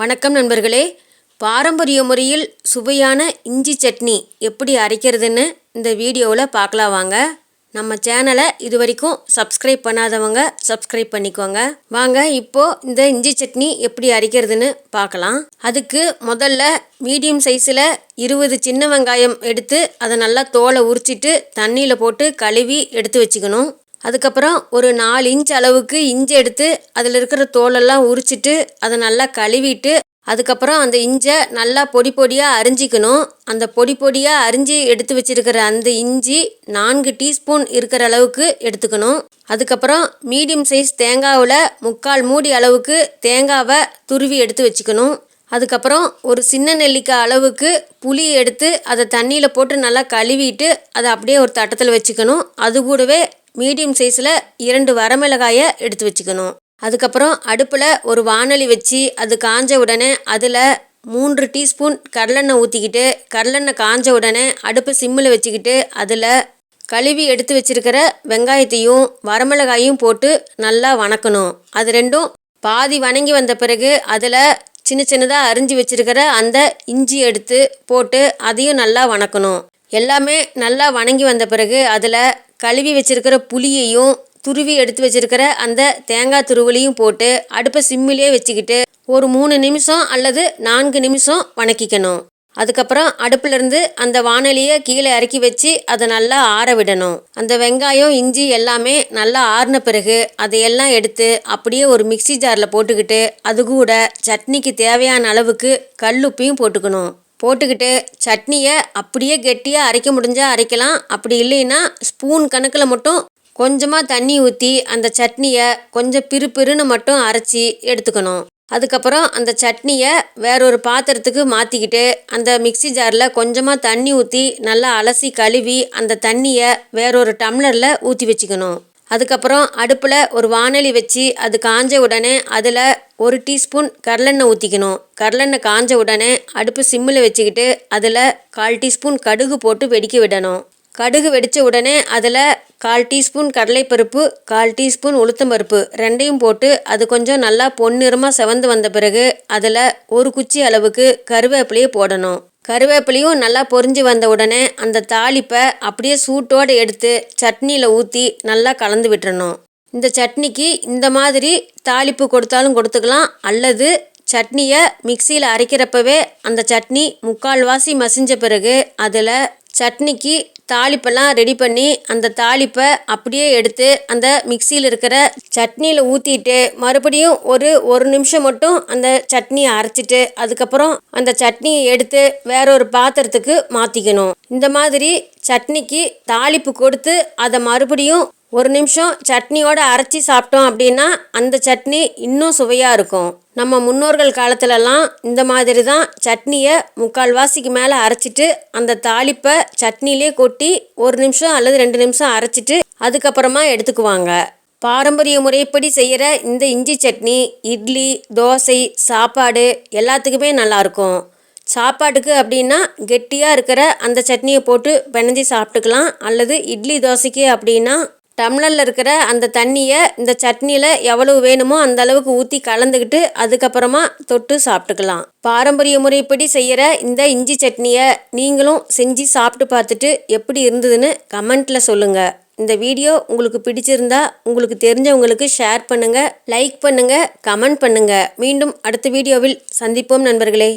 வணக்கம் நண்பர்களே. பாரம்பரிய முறையில் சுவையான இஞ்சி சட்னி எப்படி அரைக்கிறதுன்னு இந்த வீடியோவில் பார்க்கலாம் வாங்க. நம்ம சேனலை இது வரைக்கும் சப்ஸ்கிரைப் பண்ணாதவங்க சப்ஸ்கிரைப் பண்ணிக்கோங்க. வாங்க இப்போது இந்த இஞ்சி சட்னி எப்படி அரைக்கிறதுன்னு பார்க்கலாம். அதுக்கு முதல்ல மீடியம் சைஸில் இருபது சின்ன வெங்காயம் எடுத்து அதை நல்லா தோலை உரிச்சிட்டு தண்ணியில் போட்டு கழுவி எடுத்து வச்சுக்கணும். அதுக்கப்புறம் ஒரு நாலு இன்ச் அளவுக்கு இஞ்சி எடுத்து அதில் இருக்கிற தோலெல்லாம் உரிச்சிட்டு அதை நல்லா கழுவிட்டு அதுக்கப்புறம் அந்த இஞ்சை நல்லா பொடி பொடியாக அரிஞ்சிக்கணும். அந்த பொடி பொடியாக அரிஞ்சு எடுத்து வச்சிருக்கிற அந்த இஞ்சி நான்கு டீஸ்பூன் இருக்கிற அளவுக்கு எடுத்துக்கணும். அதுக்கப்புறம் மீடியம் சைஸ் தேங்காவில் முக்கால் மூடி அளவுக்கு தேங்காவை துருவி எடுத்து வச்சுக்கணும். அதுக்கப்புறம் ஒரு சின்ன நெல்லிக்காய் அளவுக்கு புளி எடுத்து அதை தண்ணியில் போட்டு நல்லா கழுவிட்டு அதை அப்படியே ஒரு தட்டத்தில் வச்சுக்கணும். அது கூடவே மீடியம் சைஸில் இரண்டு வரமிளகாயை எடுத்து வச்சுக்கணும். அதுக்கப்புறம் அடுப்பில் ஒரு வானொலி வச்சு அது காஞ்ச உடனே அதில் மூன்று டீஸ்பூன் கடலெண்ணெய் ஊற்றிக்கிட்டு கடலெண்ணெய் காஞ்ச உடனே அடுப்பு சிம்மில் வச்சுக்கிட்டு அதில் கழுவி எடுத்து வச்சிருக்கிற வெங்காயத்தையும் வரமிளகாயும் போட்டு நல்லா வணக்கணும். அது ரெண்டும் பாதி வணங்கி வந்த பிறகு அதில் சின்ன சின்னதாக அரிஞ்சு வச்சிருக்கிற அந்த இஞ்சி எடுத்து போட்டு அதையும் நல்லா வணக்கணும். எல்லாமே நல்லா வணங்கி வந்த பிறகு அதில் கழுவி வச்சிருக்கிற புளியையும் துருவி எடுத்து வச்சிருக்கிற அந்த தேங்காய் துருவலையும் போட்டு அடுப்பை சிம்மிலே வச்சுக்கிட்டு ஒரு மூணு நிமிஷம் அல்லது நான்கு நிமிஷம் வணக்கிக்கணும். அதுக்கப்புறம் அடுப்புலேருந்து அந்த வானொலியை கீழே இறக்கி வச்சு அதை நல்லா ஆற விடணும். அந்த வெங்காயம் இஞ்சி எல்லாமே நல்லா ஆறின பிறகு அதையெல்லாம் எடுத்து அப்படியே ஒரு மிக்சி ஜாரில் போட்டுக்கிட்டு அது கூட சட்னிக்கு தேவையான அளவுக்கு கல்லுப்பையும் போட்டுக்கணும். போட்டுக்கிட்டு சட்னியை அப்படியே கெட்டியாக அரைக்க முடிஞ்சால் அரைக்கலாம். அப்படி இல்லைன்னா ஸ்பூன் கணக்கில் மட்டும் கொஞ்சமாக தண்ணி ஊற்றி அந்த சட்னியை கொஞ்சம் பிறு பிறுன்னு மட்டும் அரைச்சி எடுத்துக்கணும். அதுக்கப்புறம் அந்த சட்னியை வேறொரு பாத்திரத்துக்கு மாற்றிக்கிட்டு அந்த மிக்சி ஜாரில் கொஞ்சமாக தண்ணி ஊற்றி நல்லா அலசி கழுவி அந்த தண்ணியை வேறொரு டம்ளரில் ஊற்றி வச்சுக்கணும். அதுக்கப்புறம் அடுப்பில் ஒரு வானலி வச்சு அது காஞ்ச உடனே அதில் ஒரு டீஸ்பூன் கடலெண்ணெய் ஊற்றிக்கணும். கடலெண்ணெய் காஞ்ச உடனே அடுப்பு சிம்மில் வச்சுக்கிட்டு அதில் கால் டீஸ்பூன் கடுகு போட்டு வெடிக்க விடணும். கடுகு வெடித்த உடனே அதில் கால் டீஸ்பூன் கடலைப்பருப்பு கால் டீஸ்பூன் உளுத்தம்பருப்பு ரெண்டையும் போட்டு அது கொஞ்சம் நல்லா பொன்னிறமாக செவந்து வந்த பிறகு அதில் ஒரு குச்சி அளவுக்கு கருவேப்பிலையை போடணும். கருவேப்பிலையும் நல்லா பொரிஞ்சு வந்த உடனே அந்த தாளிப்பை அப்படியே சூட்டோடு எடுத்து சட்னியில் ஊற்றி நல்லா கலந்து விட்டுறணும். இந்த சட்னிக்கு இந்த மாதிரி தாளிப்பு கொடுத்தாலும் கொடுத்துக்கலாம். அல்லது சட்னியை மிக்சியில் அரைக்கிறப்பவே அந்த சட்னி முக்கால்வாசி மசிஞ்ச பிறகு அதில் சட்னிக்கு தாளிப்பெல்லாம் ரெடி பண்ணி அந்த தாளிப்பை அப்படியே எடுத்து அந்த மிக்சியில் இருக்கிற சட்னியில் ஊற்றிட்டு மறுபடியும் ஒரு ஒரு நிமிஷம் மட்டும் அந்த சட்னியை அரைச்சிட்டு அதுக்கப்புறம் அந்த சட்னியை எடுத்து வேற ஒரு பாத்திரத்துக்கு மாற்றிக்கணும் இந்த மாதிரி சட்னிக்கு தாளிப்பு கொடுத்து அதை மறுபடியும் ஒரு நிமிஷம் சட்னியோடு அரைச்சி சாப்பிட்டோம் அப்படின்னா அந்த சட்னி இன்னும் சுவையாக இருக்கும். நம்ம முன்னோர்கள் காலத்துலலாம் இந்த மாதிரி தான் சட்னியை முக்கால்வாசிக்கு மேலே அரைச்சிட்டு அந்த தாளிப்பை சட்னிலே கொட்டி ஒரு நிமிஷம் அல்லது ரெண்டு நிமிஷம் அரைச்சிட்டு அதுக்கப்புறமா எடுத்துக்குவாங்க. பாரம்பரிய முறைப்படி செய்கிற இந்த இஞ்சி சட்னி இட்லி தோசை சாப்பாடு எல்லாத்துக்குமே நல்லாயிருக்கும் சாப்பாட்டுக்கு அப்படின்னா கெட்டியாக இருக்கிற அந்த சட்னியை போட்டு பிணைஞ்சி சாப்பிட்டுக்கலாம். அல்லது இட்லி தோசைக்கு அப்படின்னா டம்ளரில் இருக்கிற அந்த தண்ணியை இந்த சட்னியில் எவ்வளவு வேணுமோ அந்த அளவுக்கு ஊற்றி கலந்துக்கிட்டு அதுக்கப்புறமா தொட்டு சாப்பிட்டுக்கலாம். பாரம்பரிய முறைப்படி செய்கிற இந்த இஞ்சி சட்னியை நீங்களும் செஞ்சு சாப்பிட்டு பார்த்துட்டு எப்படி இருந்ததுன்னு கமெண்ட்டில் சொல்லுங்கள் இந்த வீடியோ உங்களுக்கு பிடிச்சிருந்தா உங்களுக்கு தெரிஞ்சவங்களுக்கு ஷேர் பண்ணுங்கள் லைக் பண்ணுங்கள் கமெண்ட் பண்ணுங்கள் மீண்டும் அடுத்த வீடியோவில் சந்திப்போம் நண்பர்களே.